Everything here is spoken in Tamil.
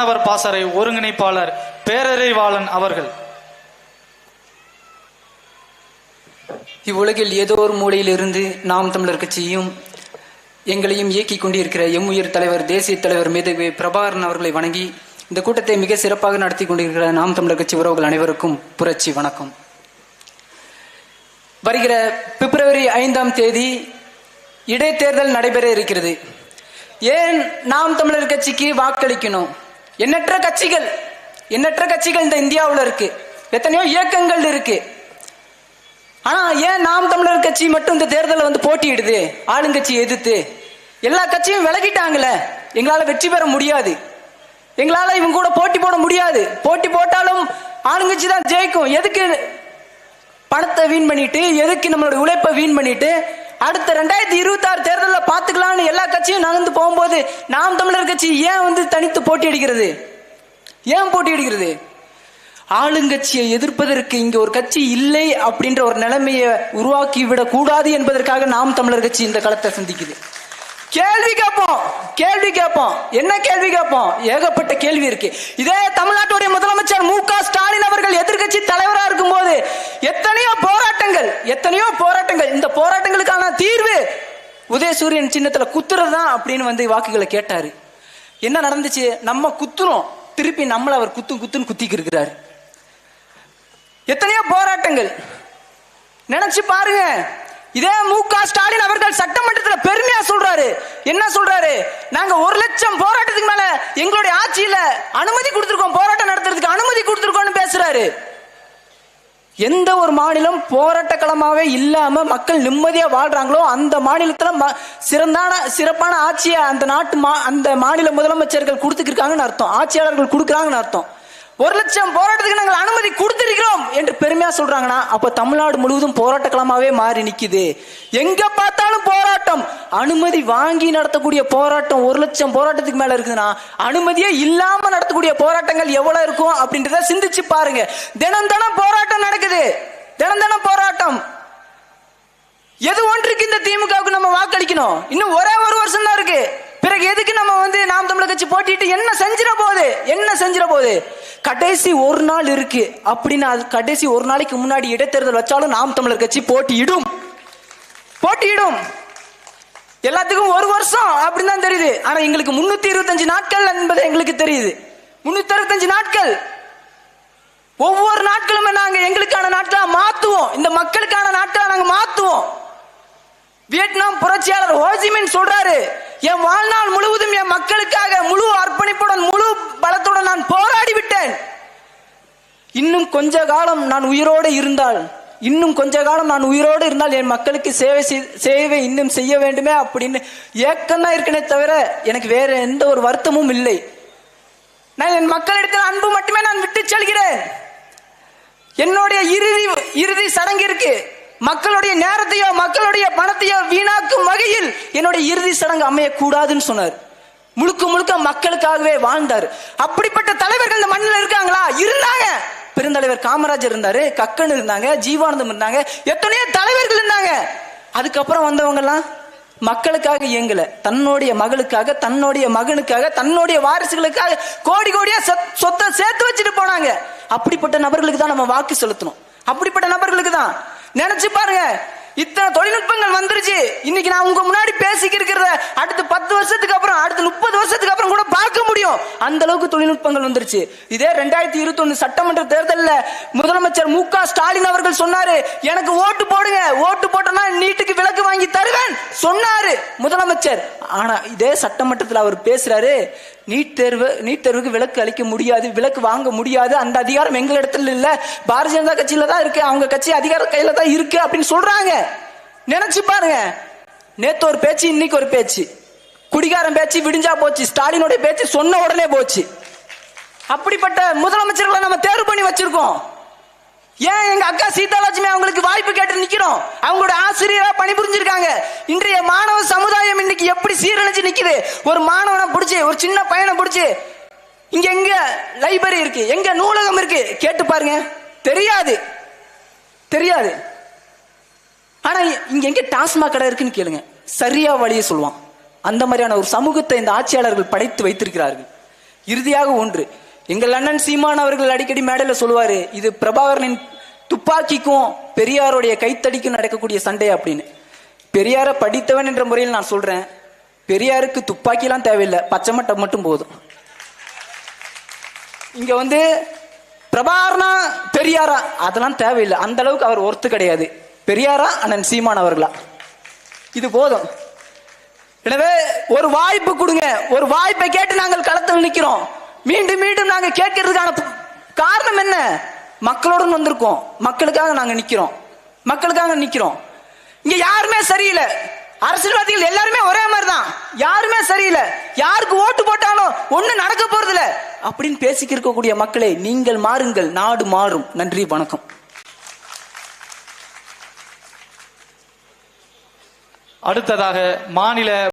மாணவர் பாசறை ஒருங்கிணைப்பாளர் பேரறிவாளன் அவர்கள். இவ்வுலகில் ஏதோ ஒரு மூலையிலிருந்து நாம் தமிழர் கட்சியும் எங்களையும் இயக்கிக் கொண்டிருக்கிற எம் உயிர் தலைவர் தேசிய தலைவர் மேதகு பிரபாகரன் அவர்களை வணங்கி இந்த கூட்டத்தை மிக சிறப்பாக நடத்தி கொண்டிருக்கிற நாம் தமிழர் கட்சி உறவுகள் அனைவருக்கும் புரட்சி வணக்கம். வருகிற பிப்ரவரி ஐந்தாம் தேதி இடைத்தேர்தல் நடைபெற இருக்கிறது. ஏன் நாம் தமிழர் கட்சிக்கு வாக்களிக்கணும்? எண்ணற்ற கட்சிகள் எண்ணற்ற கட்சிகள் இந்த இந்தியாவில் இருக்கு. எத்தனையோ இயக்கங்கள் இருக்கு. ஆனா ஏன் நாம் தமிழர் கட்சி மட்டும் இந்த தேர்தலில் வந்து போட்டியிடுது? ஆளுங்கட்சி எதிர்த்து. எல்லா கட்சியும் விலகிட்டாங்களே. எங்களால வெற்றி பெற முடியாது. எங்களால இவங்க கூட போட்டி போட முடியாது. போட்டி போட்டாலும் ஆளுங்கட்சி தான் ஜெயிக்கும். எதுக்கு பணத்தை வீண் பண்ணிட்டு எதுக்கு நம்மளோட உழைப்பை வீண் பண்ணிட்டு அடுத்த ரெண்டாயிரத்தி இருபத்தி ஆறு தேர்தலில் பார்த்துக்கலாம் கட்சியும் நகர்ந்து போகும்போது நாம் தமிழர் கட்சி ஏன் வந்து தனித்து போட்டி அடிக்கிறது ஏன் போட்டி அடிக்கிறது ஆளுங்கட்சியை எதிர்ப்பதற்கு இங்க ஒரு கட்சி இல்லை அப்படின்ற ஒரு நிலைமையை உருவாக்கி விடக் கூடாது என்பதற்காக நாம் தமிழர் கட்சி இந்த களத்தை சந்திக்குது. கேள்வி கேட்போம். கேள்வி கேட்போம். என்ன கேள்வி கேட்போம்? ஏகப்பட்ட கேள்வி இருக்கு. இதே தமிழ்நாட்டுடைய முதலமைச்சர் மு க ஸ்டாலின் அவர் எதிர்க்கட்சி தலைவரா இருக்கும்போது எத்தனையோ போராட்டங்கள் எத்தனையோ போராட்டங்கள் இந்த போராட்டங்களுக்கான தீர்வு உதயசூரியன் சின்னத்துல குத்துறது தான் அப்படின்னு வந்து வாக்குகளை கேட்டாரு. என்ன நடந்துச்சு? நம்ம குத்துறோம். திருப்பி நம்மள அவர் குத்து குத்துன்னு குத்திக்கு இருக்கிறாரு. எத்தனையோ போராட்டங்கள். நினைச்சு பாருங்க. இதே மு க ஸ்டாலின் அவர்கள் சட்டமன்றத்தில் பெருமையா சொல்றாரு. என்ன சொல்றாரு? நாங்க ஒரு லட்சம் போராட்டத்துக்கு மேல எங்களுடைய ஆட்சியில அனுமதி கொடுத்திருக்கோம். போராட்டம் நடத்துறதுக்கு அனுமதி கொடுத்திருக்கோம்னு பேசுறாரு. எந்த ஒரு மாநிலம் போராட்ட களமாவே இல்லாம மக்கள் நிம்மதியா வாழ்றாங்களோ அந்த மாநிலத்துல ம- சிறந்தான சிறப்பான ஆட்சியை அந்த நாட்டு மா- அந்த மாநில முதலமைச்சர்கள் கொடுத்துக்கிருக்காங்கன்னு அர்த்தம். ஆட்சியாளர்கள் கொடுக்குறாங்கன்னு அர்த்தம். ஒரு லட்சம் போராட்டத்துக்கு நாங்கள் அனுமதி கொடுத்திருக்கிறோம் என்று பெருமையா சொல்றாங்கன்னா அப்ப தமிழ்நாடு முழுவதும் போராட்ட களமாவே மாறி நிக்குது. எங்க பார்த்தாலும் போராட்டம். அனுமதி வாங்கி நடத்தக்கூடிய போராட்டம் ஒரு லட்சம் போராட்டத்துக்கு மேல இருக்குதுன்னா அனுமதியே இல்லாம நடத்தக்கூடிய போராட்டங்கள் எவ்வளவு இருக்கும் அப்படின்றத சிந்திச்சு பாருங்க. தினம் தினம் போராட்டம் நடக்குது. தினம் தினம் போராட்டம். எது ஒன்றுக்கு இந்த திமுகவுக்கு நம்ம வாக்களிக்கணும்? இன்னும் ஒரே ஒரு வருஷம் தான் இருக்கு. பிறகு எதுக்கு நம்ம வந்து நாம் தமிழர் கட்சி போட்டிட்டு என்ன செஞ்சிட போகுது? என்ன செஞ்சிட போகுது? கடைசி ஒரு நாள் இருக்கு. அப்படின்னு அது கடைசி ஒரு நாளைக்கு முன்னாடி இடைத்தேர்தல் வச்சாலும் நாம் தமிழர் கட்சி போட்டியிடும். போட்டியிடும். எல்லாத்துக்கும் ஒரு வருஷம் அப்படின்னு தான் தெரியுது. ஆனா எங்களுக்கு முன்னூத்தி இருபத்தஞ்சு நாட்கள் என்பது எங்களுக்கு தெரியுது. முன்னூத்தி அறுபத்தஞ்சு நாட்கள். ஒவ்வொரு நாட்களுமே நாங்க எங்களுக்கான நாட்களா மாத்துவோம். இந்த மக்களுக்கான நாட்களா நாங்க மாத்துவோம். வியட்நாம் புரட்சியாளர் ஹோஜிமின் சொல்றாரு என் வாழ்நாள் முழுவதும் என் மக்களுக்காக முழு அர்ப்பணிப்புடன் முழு பலத்துடன் நான் போராடி விட்டேன் இன்னும் கொஞ்ச காலம் நான் உயிரோடு இருந்தால் இன்னும் கொஞ்ச காலம் நான் உயிரோடு இருந்தால் என் மக்களுக்கு சேவை சேவை இன்னும் செய்ய வேண்டுமே அப்படின்னு ஏக்கம் தான் இருக்கனே தவிர எனக்கு வேற எந்த ஒரு வருத்தமும் இல்லை. நான் என் மக்களிடத்தில் அன்பு மட்டுமே நான் விட்டு செல்கிறேன். என்னுடைய இறுதி இறுதி சடங்கு இருக்கு. மக்களுடைய நேரத்தையோ மக்களுடைய பணத்தையோ வீணாக்கும் வகையில் என்னுடைய இறுதி சடங்கு அமையக்கூடாதுன்னு சொன்னார். முழுக்க முழுக்க மக்களுக்காகவே வாழ்ந்தார். அப்படிப்பட்ட தலைவர்கள் இந்த மண்ணில் இருக்காங்களா? இருந்தாங்க. பெருந்தலைவர் காமராஜர் இருந்தாரு கக்கன் இருந்தாங்க ஜீவானந்தம் இருந்தாங்க எத்தனையோ தலைவர்கள் இருந்தாங்க. அதுக்கப்புறம் வந்தவங்க எல்லாம் மக்களுக்காக இயங்கல. தன்னுடைய மகளுக்காக தன்னுடைய மகனுக்காக தன்னுடைய வாரிசுகளுக்காக கோடி கோடியா சொத்- சொத்தை சேர்த்து வச்சுட்டு போனாங்க. அப்படிப்பட்ட நபர்களுக்கு தான் நம்ம வாக்கு செலுத்தணும். அப்படிப்பட்ட நபர்களுக்கு தான். நினைச்சு பாருங்க இத்தனை தொழில்நுட்பங்கள் வந்துருச்சு. இன்னைக்கு நான் உங்க முன்னாடி பேசிக்க இருக்கிறத அடுத்து பத்து வருஷத்துக்கு அப்புறம் அடுத்து முப்பது வருஷத்துக்கு அப்புறம் கூட பார்க்க முடியும். அந்த அளவுக்கு தொழில்நுட்பங்கள் வந்துருச்சு. இதே ரெண்டாயிரத்தி இருபத்தி ஒண்ணு சட்டமன்ற தேர்தலில் முதலமைச்சர் மு க ஸ்டாலின் அவர்கள் சொன்னாரு எனக்கு ஓட்டு போடுங்க. ஓட்டு போட்டோம்னா நீட்டுக்கு விலக்கு வாங்கி தருவேன். சொன்னாரு முதலமைச்சர். ஆனா இதே சட்டமன்றத்தில் அவர் பேசுறாரு நீட் தேர்வு நீட் தேர்வுக்கு விலக்கு அளிக்க முடியாது. விலக்கு வாங்க முடியாது. அந்த அதிகாரம் எங்களிடத்துல இல்ல. பாரதிய ஜனதா கட்சியில தான் இருக்கு. அவங்க கட்சி அதிகார கையில தான் இருக்கு. அப்படின்னு சொல்றாங்க. நினைச்சு பாருங்க. நேத்து ஒரு பேச்சு இன்னைக்கு ஒரு பேச்சு. குடிகாரன் பேச்சு விடிஞ்சா போச்சு ஸ்டாலினுடைய பேச்சு சொன்ன உடனே போச்சு. அப்படிப்பட்ட முதலமைச்சர்களை நம்ம தேர்வு பண்ணி வச்சிருக்கோம். ஏன் எங்க அக்கா சீதாலட்சுமி அவங்களுக்கு வாய்ப்பு கேட்டு நிக்கிறோம்? அவங்களோட ஆசிரியரா பணிபுரிஞ்சிருக்காங்க. இன்றைய மாணவ சமுதாயம் இன்னைக்கு எப்படி சீரழிஞ்சு நிக்குது? ஒரு மாணவனை பிடிச்சி ஒரு சின்ன பையனை பிடிச்சி இங்க எங்க லைப்ரரி இருக்கு? எங்க நூலகம் இருக்கு? கேட்டு பாருங்க. தெரியாது. தெரியாது. ஆனா இங்க எங்க டாஸ்மாக் கடை இருக்குன்னு கேளுங்க. சரியா வழியை சொல்லுவான். அந்த மாதிரியான ஒரு சமூகத்தை இந்த ஆட்சியாளர்கள் படைத்து வைத்திருக்கிறார்கள். இறுதியாக ஒன்று எங்கள் அண்ணன் சீமான் அவர்கள் அடிக்கடி மேடையில் சொல்லுவாரு இது பிரபாகரனின் துப்பாக்கிக்கும் பெரியாருடைய கைத்தடிக்கும் நடக்கக்கூடிய சண்டை அப்படின்னு. பெரியாரை படித்தவன் என்ற முறையில் நான் சொல்றேன் பெரியாருக்கு துப்பாக்கிலாம் தேவையில்லை பச்சை மட்டம் மட்டும் போதும். இங்க வந்து பிரபாகரனா பெரியாரா? அதெல்லாம் தேவையில்லை அந்த அளவுக்கு அவர் ஒர்த்து கிடையாது. பெரியாரா அண்ணன் சீமான் அவர்களா? இது போதும். எனவே ஒரு வாய்ப்பு கொடுங்க. ஒரு வாய்ப்பை கேட்டு நாங்கள் களத்தில் நிற்கிறோம். மீண்டும் மீண்டும் நாங்கள் கேட்கறதுக்கான காரணம் என்ன? மக்களுடன் வந்திருக்கோம். மக்களுக்காக நாங்க நிக்கிறோம் மக்களுக்காக நிக்கிறோம் இங்க யாருமே சரியில்லை. அரசியல்வாதிகள் எல்லாருமே ஒரே மாதிரி தான் யாருமே சரியில்லை. யாருக்கு ஓட்டு போட்டாலும் ஒண்ணு நடக்க போறது இல்ல அப்படின்னு பேசிக்க இருக்கக்கூடிய மக்களே நீங்கள் மாறுங்கள். நாடு மாறும். நன்றி வணக்கம். அடுத்ததாக மாநில